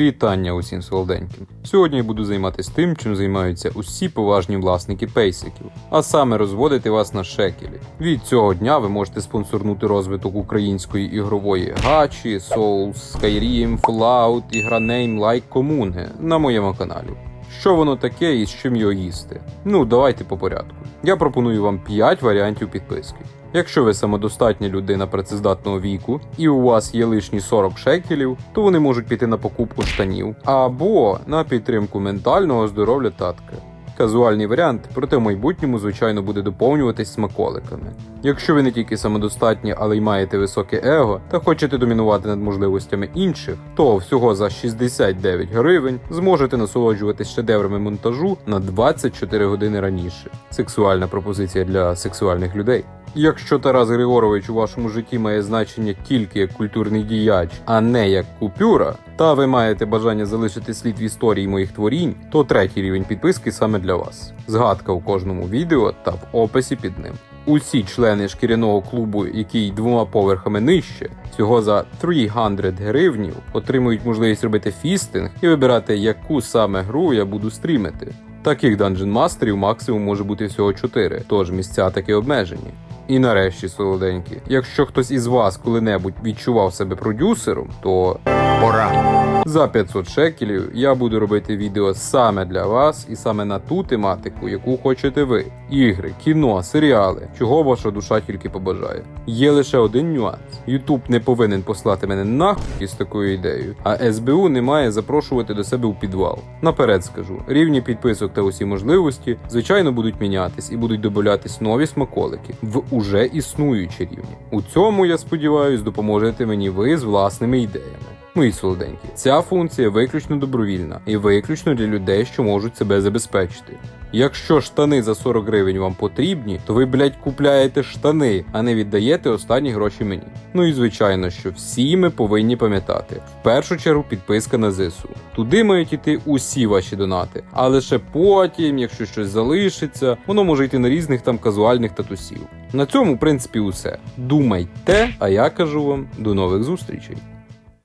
Вітання усім солоденьким. Сьогодні я буду займатися тим, чим займаються усі поважні власники пейсиків, а саме розводити вас на шекелі. Від цього дня ви можете спонсорнути розвиток української ігрової гачі, Souls, Skyrim, Fallout, ігра Name Like Comune на моєму каналі. Що воно таке і з чим його їсти? Ну, давайте по порядку. Я пропоную вам 5 варіантів підписки. Якщо ви самодостатня людина працездатного віку і у вас є лишні 40 шекелів, то вони можуть піти на покупку штанів або на підтримку ментального здоров'я татка. Казуальний варіант, проте в майбутньому, звичайно, буде доповнюватись смаколиками. Якщо ви не тільки самодостатні, але й маєте високе его та хочете домінувати над можливостями інших, то всього за 69 гривень зможете насолоджуватись шедеврами монтажу на 24 години раніше. Сексуальна пропозиція для сексуальних людей. Якщо Тарас Григорович у вашому житті має значення тільки як культурний діяч, а не як купюра, та ви маєте бажання залишити слід в історії моїх творінь, то третій рівень підписки саме для вас. Згадка у кожному відео та в описі під ним. Усі члени шкіряного клубу, який двома поверхами нижче, всього за 300 гривнів, отримують можливість робити фістинг і вибирати, яку саме гру я буду стрімити. Таких данжен мастерів максимум може бути всього 4, тож місця таки обмежені. І нарешті, солоденькі, якщо хтось із вас коли-небудь відчував себе продюсером, то Пора. за 500 шекелів я буду робити відео саме для вас і саме на ту тематику, яку хочете ви: ігри, кіно, серіали, чого ваша душа тільки побажає. Є лише один нюанс: YouTube не повинен послати мене нахуй із такою ідеєю, а СБУ не має запрошувати до себе у підвал. Наперед скажу, рівні підписок та усі можливості, звичайно, будуть мінятись і будуть додатись нові смаколики в уже існуючі рівні. У цьому я сподіваюся, допоможете мені ви з власними ідеями. Мої солоденькі, ця функція виключно добровільна і виключно для людей, що можуть себе забезпечити. Якщо штани за 40 гривень вам потрібні, то ви, блядь, купляєте штани, а не віддаєте останні гроші мені. Ну і звичайно, що всі ми повинні пам'ятати. В першу чергу підписка на ЗСУ. Туди мають іти усі ваші донати. А лише потім, якщо щось залишиться, воно може йти на різних там казуальних татусів. На цьому, в принципі, усе. Думайте, а я кажу вам до нових зустрічей.